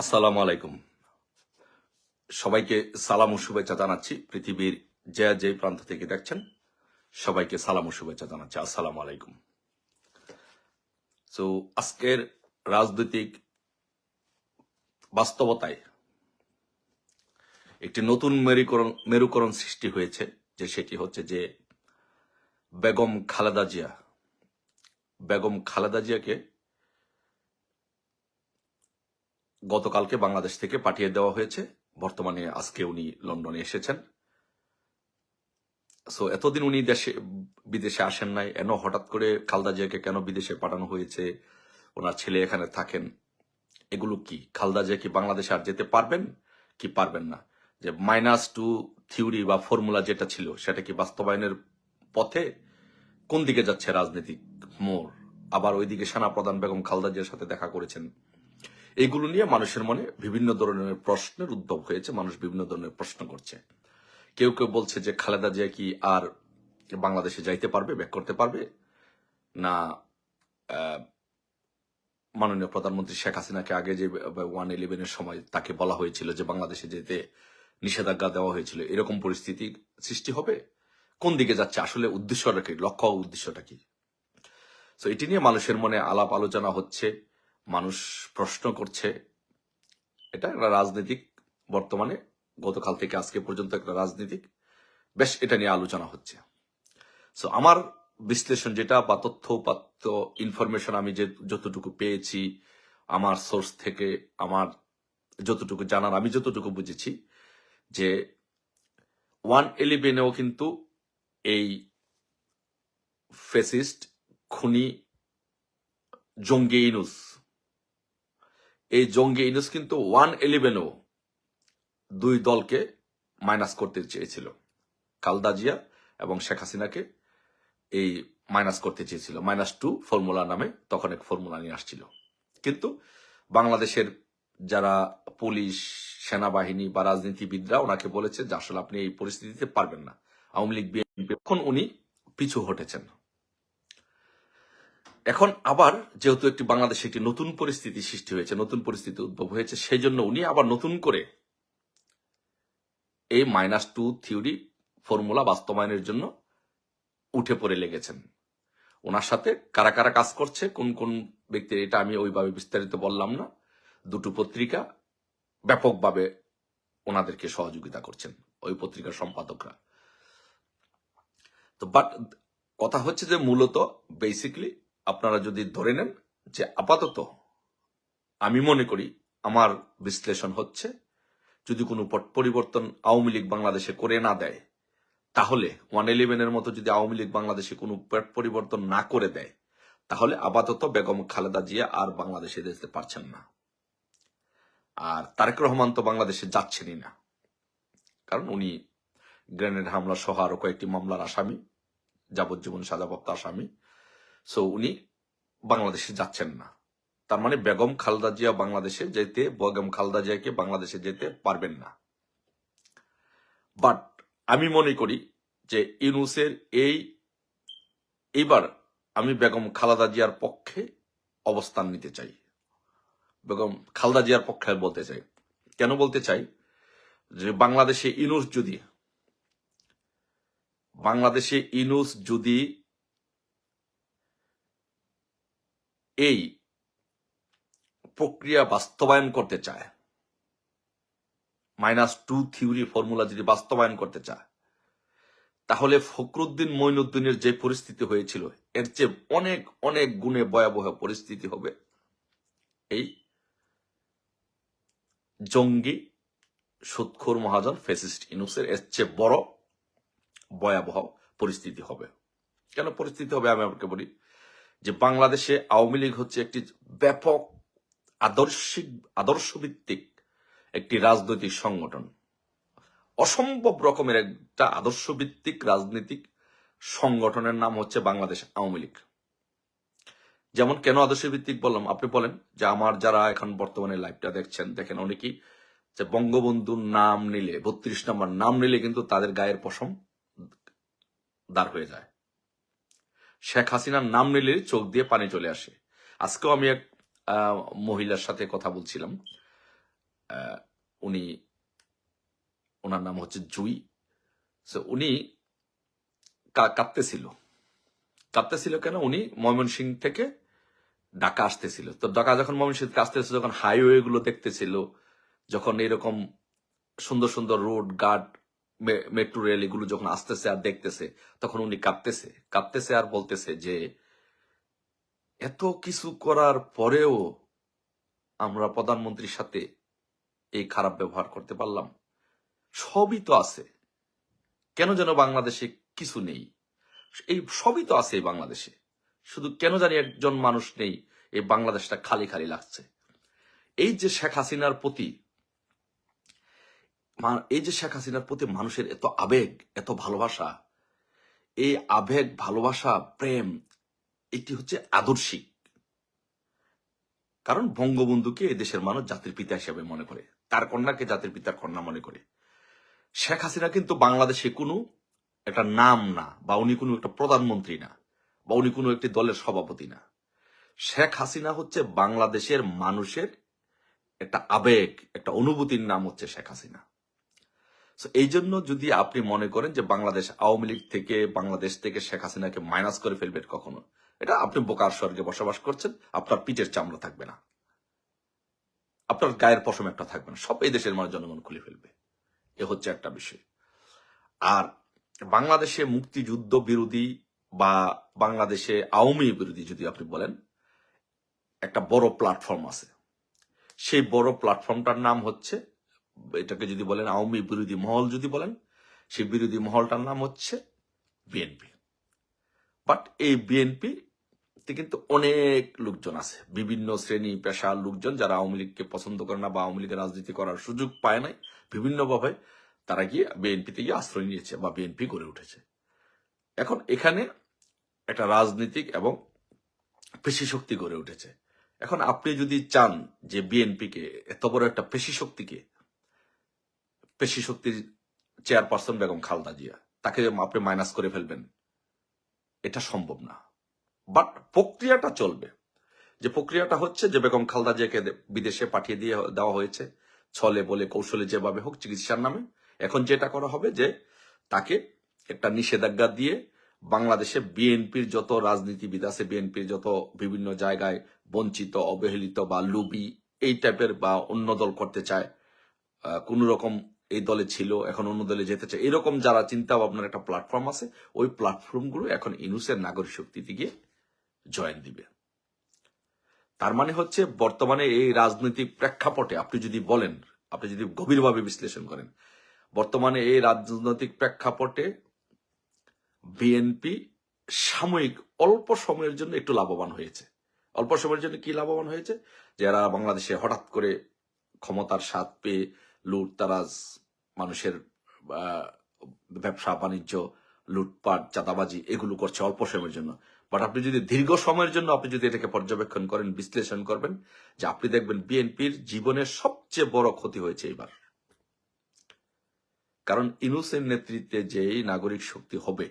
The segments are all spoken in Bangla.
আসসালামু আলাইকুম। সবাইকে সালাম ও শুভেচ্ছা জানাচ্ছি পৃথিবীর যে যে প্রান্ত থেকে দেখছেন, সবাইকে সালাম ও শুভেচ্ছা জানাচ্ছি। আসসালামু আলাইকুম। তো আজকের রাজনৈতিক বাস্তবতায় একটি নতুন মেরুকরণ মেরুকরণ সৃষ্টি হয়েছে, যে সেটি হচ্ছে যে বেগম খালেদা জিয়া, বেগম খালেদা জিয়াকে গতকালকে বাংলাদেশ থেকে পাঠিয়ে দেওয়া হয়েছে। বর্তমানে আজকে উনি লন্ডনে এসেছেন। সো এতদিন উনি দেশে, বিদেশে আসেন নাই। এন হঠাৎ করে খালদা জিয়াকে কেন বিদেশে পাঠানো হয়েছে? ওনার ছেলে এখানে থাকেন। এগুলো কি? খালদা জিয়া কি বাংলাদেশে আর যেতে পারবেন? কি পারবেন না? যে মাইনাস টু থিওরি বা ফর্মুলা যেটা ছিল, সেটা কি বাস্তবায়নের পথে? কোন দিকে যাচ্ছে রাজনৈতিক মোড়? আবার ওইদিকে সেনাপ্রধান বেগম খালদা জিয়ার সাথে দেখা করেছেন। এগুলো নিয়ে মানুষের মনে বিভিন্ন ধরনের প্রশ্নের উদ্ভব হয়েছে। মানুষ বিভিন্ন ধরনের প্রশ্ন করছে। কেউ কেউ বলছে যে, খালেদা জিয়া কি আর বাংলাদেশে যাইতে পারবে, ব্যাক করতে পারবে? না মাননীয় প্রধানমন্ত্রী শেখ হাসিনাকে আগে যে ওয়ান ইলেভেনের সময় তাকে বলা হয়েছিল যে, বাংলাদেশে যেতে নিষেধাজ্ঞা দেওয়া হয়েছিল। এরকম পরিস্থিতি সৃষ্টি হবে? কোন দিকে যাচ্ছে? আসলে উদ্দেশ্যটা কি? লক্ষ্য উদ্দেশ্যটা কি? তো এটি নিয়ে মানুষের মনে আলাপ আলোচনা হচ্ছে। মানুষ প্রশ্ন করছে, এটা একটা রাজনৈতিক, বর্তমানে, গতকাল থেকে আজকে পর্যন্ত একটা রাজনীতিক, বেশ এটা নিয়ে আলোচনা হচ্ছে। সো আমার বিশ্লেষণ যেটা বা তথ্য উপাত্ত ইনফরমেশন আমি যে যতটুকু পেয়েছি, আমার সোর্স থেকে, আমার যতটুকু জানার, আমি যতটুকু বুঝেছি যে ওয়ান ইলেভেনেও কিন্তু এই ফেসিস্ট খুনি, জঙ্গি ইনুস এই জঙ্গি ইনুস কিন্তু ওয়ান ইলেভেনও দুই দলকে মাইনাস করতে চেয়েছিল। খালদা জিয়া এবং শেখ হাসিনাকে এই মাইনাস করতে চেয়েছিল। মাইনাস টু ফর্মুলা নামে তখন এক ফর্মুলা নিয়ে আসছিল। কিন্তু বাংলাদেশের যারা পুলিশ, সেনাবাহিনী বা রাজনীতিবিদরা ওনাকে বলেছে যে আসলে আপনি এই পরিস্থিতিতে পারবেন না। আওয়ামী লীগ, বিএনপি উনি পিছু হটেছেন। এখন আবার যেহেতু একটি বাংলাদেশে একটি নতুন পরিস্থিতি সৃষ্টি হয়েছে, নতুন পরিস্থিতি উদ্ভব হয়েছে সেই জন্য উনি আবার নতুন করে এই মাইনাস টু থিওরি ফর্মুলা বাস্তবায়নের জন্য উঠে পড়ে লেগেছেন। ওনার সাথে কারা কারা কাজ করছে, কোন কোন ব্যক্তির এটা আমি ওইভাবে বিস্তারিত বললাম না, দুটো পত্রিকা ব্যাপকভাবে ওনাদেরকে সহযোগিতা করছেন, ওই পত্রিকার সম্পাদকরা। তো বাট কথা হচ্ছে যে মূলত বেসিকলি আপনারা যদি ধরে নেন যে আপাতত আমি মনে করি আমার বিশ্লেষণ হচ্ছে, যদি কোনো পট পরিবর্তন আওয়ামী লীগ বাংলাদেশে করে না দেয়, তাহলে ওয়ান ইলেভেনের মতো যদি আওয়ামী লীগ বাংলাদেশে কোনো পট পরিবর্তন না করে দেয়, তাহলে আপাতত বেগম খালেদা জিয়া আর বাংলাদেশে যেতে পারছেন না। আর তারেক রহমান তো বাংলাদেশে যাচ্ছেনই না। কারণ উনি গ্রেনেড হামলা সহ আরও কয়েকটি মামলার আসামি, যাবজ্জীবন সাজাপ্রাপ্ত আসামি সো উনি বাংলাদেশে যাচ্ছেন না। তার মানে বেগম খালদা জিয়া বাংলাদেশে যেতে, বেগম খালদা জিয়াকে বাংলাদেশে যেতে পারবেন না। বাট আমি মনে করি যে ইউনুসের এই, এইবার আমি বেগম খালাদা জিয়ার পক্ষে অবস্থান নিতে চাই। বেগম খালদা জিয়ার পক্ষে বলতে চাই। কেন বলতে চাই? যে বাংলাদেশে ইনুস যদি, বাংলাদেশে ইনুস যদি এই প্রক্রিয়া বাস্তবায়ন করতে চায়। মাইনাস টু থিওরি ফর্মুলা যদি বাস্তবায়ন করতে চায়, তাহলে ফখরুদ্দিন মঈনুদ্দিনের যে পরিস্থিতি হয়েছিল, এর চেয়ে অনেক অনেক গুণে ভয়াবহ পরিস্থিতি হবে। এই জঙ্গি সুৎখোর মহাজন ফেসিস্ট ইনুসের এর চেয়ে বড় ভয়াবহ পরিস্থিতি হবে। কেন পরিস্থিতি হবে আমি আপনাকে বলি? যে বাংলাদেশে আওয়ামী লীগ হচ্ছে একটি ব্যাপক আদর্শিক, আদর্শভিত্তিক একটি রাজনৈতিক সংগঠন। অসম্ভব রকমের একটা আদর্শভিত্তিক রাজনৈতিক সংগঠনের নাম হচ্ছে বাংলাদেশ আওয়ামী লীগ। যেমন কেন আদর্শ ভিত্তিক বললাম? আপনি বলেন যে আমার যারা এখন বর্তমানে লাইভটা দেখছেন, দেখেন অনেকেই যে বঙ্গবন্ধুর নাম নিলে, বত্রিশ নম্বর নাম নিলে কিন্তু তাদের গায়ের পশম দাঁড় হয়ে যায়। শেখ হাসিনার নাম নিলে চোখ দিয়ে পানি চলে আসে। আজকেও আমি এক মহিলার সাথে কথা বলছিলাম। উনি ওনার নাম হচ্ছে জুই। So, উনি কা- কাঁদতেছিল। কাঁদতেছিল কেন? উনি ময়মনসিং থেকে ঢাকা আসতেছিল। তো ঢাকা যখন ময়মনসিং থেকে আসতেছিল যখন হাইওয়ে গুলো দেখতেছিল যখন এরকম সুন্দর সুন্দর রোড গার্ড মেট্রো রেল এগুলো যখন আসতেছে আর দেখতেছে, তখন উনি কাঁপতেছে। কাঁপতেছে আর বলতেছে যে, এত কিছু করার পরেও আমরা প্রধানমন্ত্রীর সাথে এই খারাপ ব্যবহার করতে পারলাম। সবই তো আছে। কেন যেন বাংলাদেশে কিছু নেই। এই সবই তো আছে বাংলাদেশে। শুধু কেন জানি একজন মানুষ নেই, এই বাংলাদেশটা খালি খালি লাগছে। এই যে শেখ হাসিনার প্রতি এই যে শেখ হাসিনার প্রতি মানুষের এত আবেগ, এত ভালোবাসা, এই আবেগ, ভালোবাসা, প্রেম, এটি হচ্ছে আদর্শিক। কারণ বঙ্গবন্ধুকে দেশের মানুষ জাতির পিতা হিসেবে মনে করে, তার কন্যাকে জাতির পিতার কন্যা মনে করে। শেখ হাসিনা কিন্তু বাংলাদেশে কোনো একটা নাম না, বা উনি কোনো একটা প্রধানমন্ত্রী না, বা উনি কোনো একটি দলের সভাপতি না। শেখ হাসিনা হচ্ছে বাংলাদেশের মানুষের একটা আবেগ, একটা অনুভূতির নাম হচ্ছে শেখ হাসিনা। এই জন্য যদি আপনি মনে করেন যে বাংলাদেশ আওয়ামী লীগ থেকে, বাংলাদেশ থেকে শেখ হাসিনাকে মাইনাস করে ফেলবেন কখনো, এটা আপনি বোকার স্বর্গে বসবাস করছেন, আপনার পিঠের চামড়া থাকবে না। আপনার গায়ের পশম একটা থাকবে না। সব এই দেশের মানুষ জনগণ খুলে ফেলবে। এ হচ্ছে একটা বিষয়। আর বাংলাদেশে মুক্তিযুদ্ধ বিরোধী বা বাংলাদেশে আওয়ামী বিরোধী যদি আপনি বলেন, একটা বড় প্ল্যাটফর্ম আছে। সেই বড় প্ল্যাটফর্মটার নাম হচ্ছে এটাকে যদি বলেন আওয়ামী বিরোধী মহল যদি বলেন, সেই বিরোধী মহলটার নাম হচ্ছে বিএনপি। বাট এই বিএনপি কিন্তু অনেক লোকজন আছে। বিভিন্ন শ্রেণি, পেশার লোকজন যারা আওয়ামী লীগকে পছন্দ করে না বা আওয়ামী লীগের রাজনীতি করার সুযোগ পায় নাই, বিভিন্নভাবে তারা গিয়ে বিএনপিতে গিয়ে আশ্রয় নিয়েছে বা বিএনপি গড়ে উঠেছে। এখন এখানে একটা রাজনীতিক এবং পেশি শক্তি গড়ে উঠেছে। এখন আপনি যদি চান যে বিএনপিকে, এত বড় একটা পেশি শক্তিকে পেশি শক্তির চেয়ারপারসন বেগম খালদা জিয়া। তাকে আপনি মাইনাস করে ফেলবেন। এটা সম্ভব না। বাট প্রক্রিয়াটা চলবে। যে প্রক্রিয়াটা হচ্ছে যে বেগম খালদা জিয়াকে বিদেশে পাঠিয়ে দিয়ে দেওয়া হয়েছে, ছলে বলে কৌশলে যেভাবে হোক চিকিৎসার নামে। এখন যেটা করা হবে যে তাকে একটা নিষেধাজ্ঞা দিয়ে বাংলাদেশে বিএনপির যত রাজনীতিবিদ আছে, বিএনপির যত বিভিন্ন জায়গায় বঞ্চিত, অবহেলিত বা লুবি এই টাইপের বা অন্য দল করতে চায় কোন রকম এই দলে ছিল, এখন অন্য দলে যেতে চায়। এরকম যারা চিন্তা ভাবনার একটা প্ল্যাটফর্ম আছে, ওই প্ল্যাটফর্মগুলো এখন ইনুসের নাগরিক শক্তিতে গিয়ে জয়েন দিবে। তার মানে হচ্ছে, বর্তমানে এই রাজনৈতিক প্রেক্ষাপটে আপনি যদি বলেন, আপনি যদি গভীরভাবে বিশ্লেষণ করেন, বর্তমানে এই রাজনৈতিক প্রেক্ষাপটে বিএনপি সাময়িক অল্প সময়ের জন্য একটু লাভবান হয়েছে। অল্প সময়ের জন্য কি লাভবান হয়েছে? যারা বাংলাদেশে হঠাৎ করে ক্ষমতার স্বাদ পেয়ে লুট লুটতারাজ মানুষের ব্যবসা, বাণিজ্য, লুটপাট, চাঁদাবাজি, এগুলো করছে অল্প সময়ের জন্য। বাট আপনি যদি দীর্ঘ সময়ের জন্য আপনি যদি এটাকে পর্যবেক্ষণ করেন, বিশ্লেষণ করবেন, যে আপনি দেখবেন বিএনপির জীবনের সবচেয়ে বড় ক্ষতি হয়েছে এবার কারণ ইনুসের নেতৃত্বে যেই নাগরিক শক্তি হবে,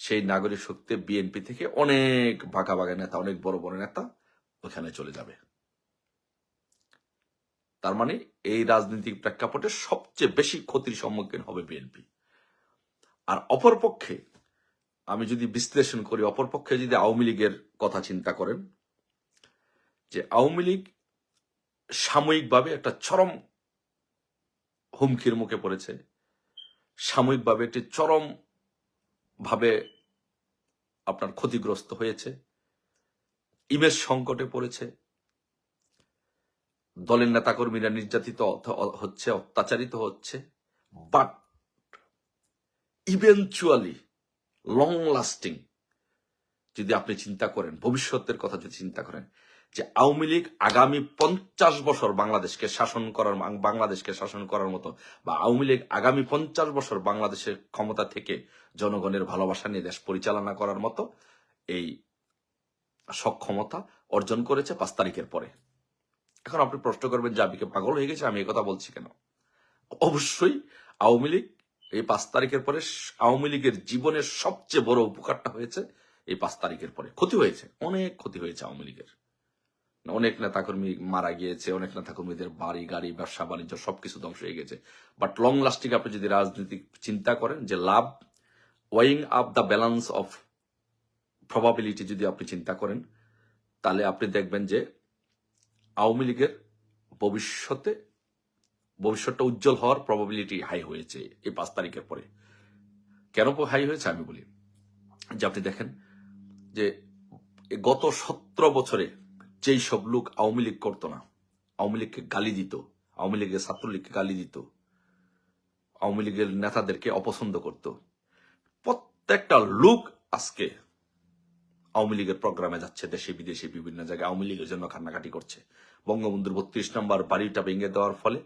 সেই নাগরিক শক্তি বিএনপি থেকে অনেক বাঘা বাঘা নেতা, অনেক বড় বড় নেতা ওখানে চলে যাবে। তার মানে এই রাজনৈতিক প্রেক্ষাপটে সবচেয়ে বেশি ক্ষতির সম্মুখীন হবে বিএনপি। আর অপরপক্ষে, আমি যদি বিশ্লেষণ করি, অপরপক্ষে যদি আওয়ামী লীগের কথা চিন্তা করেন, যে আওয়ামী লীগ সাময়িকভাবে একটা চরম হুমকির মুখে পড়েছে, সাময়িকভাবে একটি চরম ভাবে আপনার ক্ষতিগ্রস্ত হয়েছে, ইমেজ সংকটে পড়েছে দলের নেতাকর্মীরা নির্যাতিত হচ্ছে অত্যাচারিত হচ্ছে। বাট ইভেনচুয়ালি লং লাস্টিং যদি আপনি চিন্তা করেন ভবিষ্যতের কথা যদি চিন্তা করেন যে আওয়ামী লীগ আগামী পঞ্চাশ বছর বাংলাদেশকে শাসন করার বাংলাদেশকে শাসন করার মতো বা আওয়ামী লীগ আগামী পঞ্চাশ বছর বাংলাদেশের ক্ষমতা থেকে জনগণের ভালোবাসা নিয়ে দেশ পরিচালনা করার মতো এই সক্ষমতা অর্জন করেছে পাঁচ তারিখের পরে। এখন আপনি প্রশ্ন করবেন যে আমি পাগল হয়ে গেছে? আমি কথা বলছি কেন? অবশ্যই আওয়ামী লীগ এই পাঁচ তারিখের পরে আওয়ামী লীগের জীবনের সবচেয়ে বড় উপকারটা হয়েছে এই পাঁচ তারিখের পরে। ক্ষতি হয়েছে, অনেক ক্ষতি হয়েছে আওয়ামী লীগের। অনেক নেতাকর্মী মারা গিয়েছে, অনেক নেতাকর্মীদের বাড়ি, গাড়ি, ব্যবসা, বাণিজ্য সবকিছু ধ্বংস হয়ে গেছে। বাট লং লাস্টিং আপনি যদি রাজনৈতিক চিন্তা করেন যে লাভ weighing up the balance of probability যদি আপনি চিন্তা করেন, তাহলে আপনি দেখবেন যে আওয়ামী লীগের ভবিষ্যতে, ভবিষ্যৎটা উজ্জ্বল হওয়ার প্রবাবিলিটি হাই হয়েছে এই পাঁচ তারিখের পরে। কেন হাই হয়েছে আমি বলি। যে আপনি দেখেন যে গত সতেরো বছরে যেই সব লোক আওয়ামী লীগ করতো না, আওয়ামী লীগকে গালি দিত, আওয়ামী লীগের ছাত্রলীগকে গালি দিত, আওয়ামী লীগের নেতাদেরকে অপছন্দ করত, প্রত্যেকটা লোক আজকে আওয়ামী লীগের প্রোগ্রামে যাচ্ছে দেশে, বিদেশে, বিভিন্ন জায়গায় আওয়ামী লীগের জন্য কান্নাকাটি করছে। বঙ্গবন্ধুর বত্রিশ নম্বর বাড়িটা ভেঙে দেওয়ার ফলে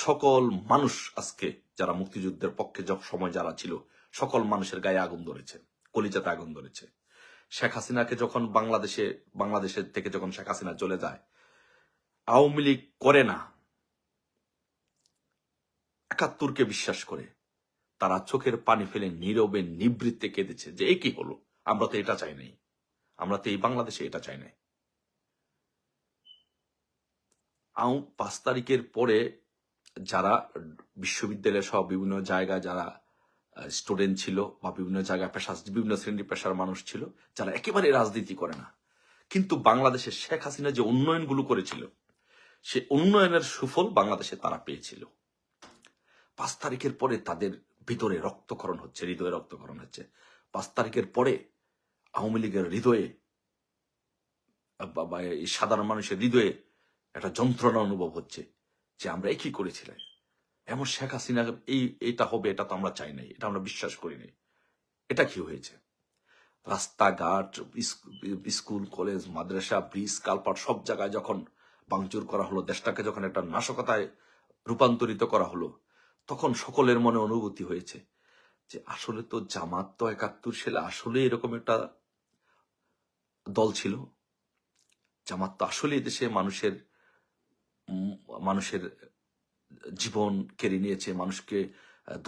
সকল মানুষ আজকে যারা মুক্তিযুদ্ধের পক্ষে যখন সময় যারা ছিল, সকল মানুষের গায়ে আগুন ধরেছে, কলিজাতে আগুন ধরেছে। শেখ হাসিনাকে যখন বাংলাদেশে, বাংলাদেশের থেকে যখন শেখ হাসিনা চলে যায়, আওয়ামী লীগ করে না, একাত্তরকে বিশ্বাস করে, তারা চোখের পানি ফেলে নীরবে নিবৃত্তে কেঁদেছে যে এ কি হলো? আমরা তো এটা চাই নাই। আমরা তো এই বাংলাদেশে এটা চাই নাই। আও পাঁচ তারিখের পরে যারা বিশ্ববিদ্যালয় সহ বিভিন্ন জায়গায় যারা স্টুডেন্ট ছিল বা বিভিন্ন জায়গায় পেশা, বিভিন্ন শ্রেণি পেশার মানুষ ছিল, যারা একেবারে রাজনীতি করে না। কিন্তু বাংলাদেশে শেখ হাসিনা যে উন্নয়নগুলো করেছিল, সে উন্নয়নের সুফল বাংলাদেশে তারা পেয়েছিল। পাঁচ তারিখের পরে তাদের ভিতরে রক্তকরণ হচ্ছে, হৃদয়ে রক্তকরণ হচ্ছে। পাঁচ তারিখের পরে আওয়ামী লীগের হৃদয়ে সাধারণ মানুষের হৃদয়ে একটা যন্ত্রণা অনুভব হচ্ছে যে আমরা একই করেছিলাম। এমন শেখ হাসিনা, এই, এটা হবে, এটা তো আমরা চাই নাই, এটা আমরা বিশ্বাস করি নাই। এটা কি হয়েছে? রাস্তাঘাট স্কুল, কলেজ, মাদ্রাসা, ব্রিজ, কালপাট, সব জায়গায় যখন ভাঙচুর করা হলো, দেশটাকে যখন একটা নাশকতায় রূপান্তরিত করা হলো, তখন সকলের মনে অনুভূতি হয়েছে যে আসলে তো জামাত তো একাত্তর সালে আসলে এরকম একটা দল ছিল। জামাত তো আসলে দেশে মানুষের মানুষের জীবন কেড়ে নিয়েছে, মানুষকে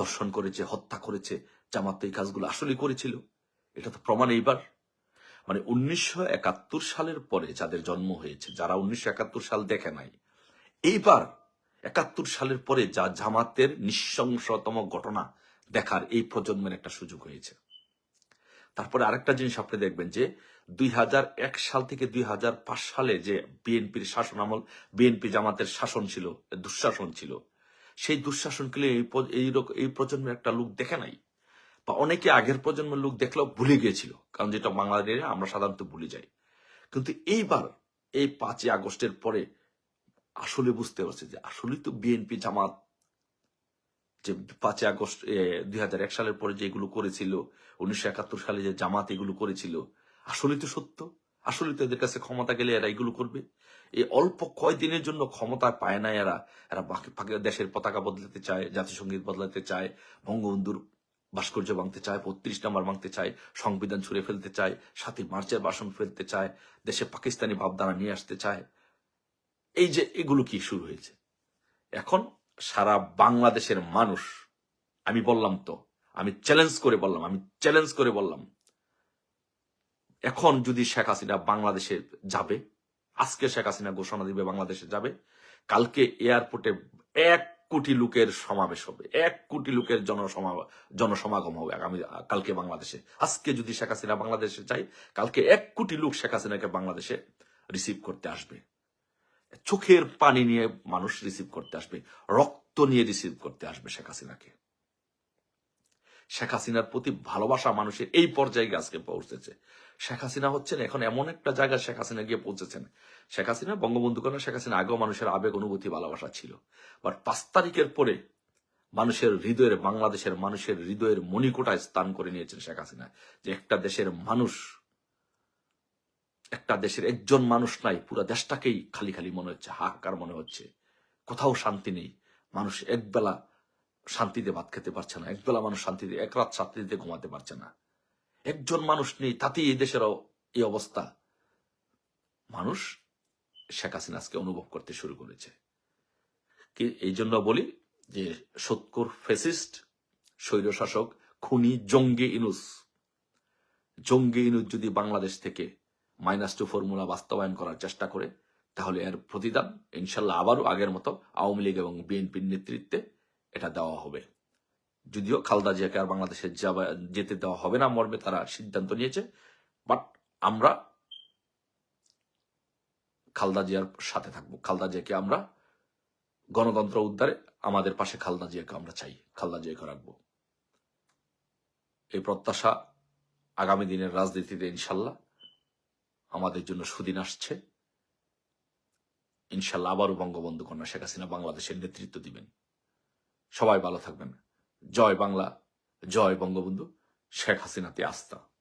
দর্শন করেছে, হত্যা করেছে। জামাত এই কাজগুলো আসলে করেছিল। এটা তো প্রমাণ এইবার। মানে উনিশশো একাত্তর সালের পরে যাদের জন্ম হয়েছে, যারা উনিশশো একাত্তর সাল দেখে নাই, এইবার একাত্তর সালের পরে যা জামাতের নিঃশংসতম ঘটনা দেখার এই প্রজন্মের একটা সুযোগ হয়েছে। তারপরে আরেকটা জিনিস আপনি দেখবেন যে দুই হাজার এক সাল থেকে দুই হাজার পাঁচ সালে যে বিএনপির শাসন আমল, বিএনপি জামাতের শাসন ছিল, দুঃশাসন ছিল, সেই দুঃশাসনকে এই এই এই প্রজন্মের একটা লোক দেখে নাই? বা অনেকে আগের প্রজন্মের লোক দেখলেও ভুলে গিয়েছিল, কারণ যেটা বাংলাদেশে আমরা সাধারণত ভুলে যাই। কিন্তু এইবার, এই পাঁচই আগস্টের পরে আসলে বুঝতে পারছে যে আসলে তো বিএনপি জামাত যে পাঁচই আগস্ট দুই হাজার এক সালের পরে যে এগুলো করেছিল, উনিশশো একাত্তর সালে যে জামাত এগুলো করেছিল আসলে তো সত্য। আসলে তো এদের কাছে ক্ষমতা গেলে এরা এগুলো করবে। এই অল্প কয়দিনের জন্য ক্ষমতা পায় না এরা। এরা বাকি দেশের পতাকা বদলাতে চায় জাতিসংগীত বদলাতে চায়, বঙ্গবন্ধুর ভাস্কর্য ভাঙতে চায়, বত্রিশ নাম্বার ভাঙতে চায়, সংবিধান ছুঁড়ে ফেলতে চায় সাথে মার্চের বাসন ফেলতে চায়, দেশে পাকিস্তানি ভাবধারা নিয়ে আসতে চায়। এই যে এগুলো কি শুরু হয়েছে? এখন সারা বাংলাদেশের মানুষ, আমি বললাম তো, আমি চ্যালেঞ্জ করে বললাম, আমি চ্যালেঞ্জ করে বললাম এখন যদি শেখ হাসিনা বাংলাদেশে যাবে, আজকে শেখ হাসিনা ঘোষণা দিবে বাংলাদেশে যাবে, কালকে এয়ারপোর্টে এক কোটি লোকের সমাবেশ হবে, এক কোটি লোকের জনসমাগম হবে আগামী, কালকে বাংলাদেশে। আজকে যদি শেখ হাসিনা বাংলাদেশে যায়, কালকে এক কোটি লোক শেখ হাসিনাকে বাংলাদেশে রিসিভ করতে আসবে। চোখের পানি নিয়ে মানুষ রিসিভ করতে আসবে, রক্ত নিয়ে রিসিভ করতে আসবে শেখ হাসিনাকে। শেখ হাসিনার প্রতি ভালোবাসা মানুষের এই পর্যায়ে আজকে পৌঁছেছে। শেখ হাসিনা হচ্ছেন এখন এমন একটা জায়গায় শেখ হাসিনা গিয়ে পৌঁছেছেন। শেখ হাসিনা বঙ্গবন্ধু কন্যা শেখ হাসিনা আগেও মানুষের আবেগ, অনুভূতি, ভালোবাসা ছিল। বাট পাঁচ তারিখের পরে মানুষের হৃদয়ের, বাংলাদেশের মানুষের হৃদয়ের মণিকোটায় স্থান করে নিয়েছেন শেখ হাসিনা। যে একটা দেশের মানুষ, একটা দেশের একজন মানুষ নাই, পুরো দেশটাকেই খালি খালি মনে হচ্ছে, হাহাকার মনে হচ্ছে। কোথাও শান্তি নেই। মানুষ একবেলা শান্তিতে ভাত খেতে পারছে না। একবেলা মানুষ শান্তিতে, এক রাত শান্তিতে ঘুমাতে পারছে না। একজন মানুষ নেই, তাতেই এই দেশেরও এই অবস্থা। মানুষ শেখ হাসিনা আজকে অনুভব করতে শুরু করেছে। কি, এই জন্য বলি যে সৎকর ফেসিস্ট স্বৈরশাসক খুনি জঙ্গি ইনুস। জঙ্গি ইনুস যদি বাংলাদেশ থেকে মাইনাস টু ফর্মুলা বাস্তবায়ন করার চেষ্টা করে, তাহলে এর প্রতিদান ইনশাল্লাহ আবারও আগের মতো আওয়ামী লীগ এবং বিএনপির নেতৃত্বে এটা দেওয়া হবে। যদিও খালদা জিয়াকে আর বাংলাদেশে যাবা- যেতে দেওয়া হবে না মর্মে তারা সিদ্ধান্ত নিয়েছে বাট আমরা খালদা জিয়ার সাথে থাকব। খালদা জিয়াকে আমরা গণতন্ত্র উদ্ধারে, আমাদের পাশে খালদা জিয়াকে আমরা চাই। খালদা জিয়াকে রাখব। এই প্রত্যাশা আগামী দিনের রাজনীতিতে ইনশাল্লাহ আমাদের জন্য সুদিন আসছে। ইনশাল্লাহ আবারও বঙ্গবন্ধু কন্যা শেখ হাসিনা বাংলাদেশের নেতৃত্ব দিবেন। সবাই ভালো থাকবেন। জয় বাংলা জয় বঙ্গবন্ধু শেখ হাসিনাতে আস্থা।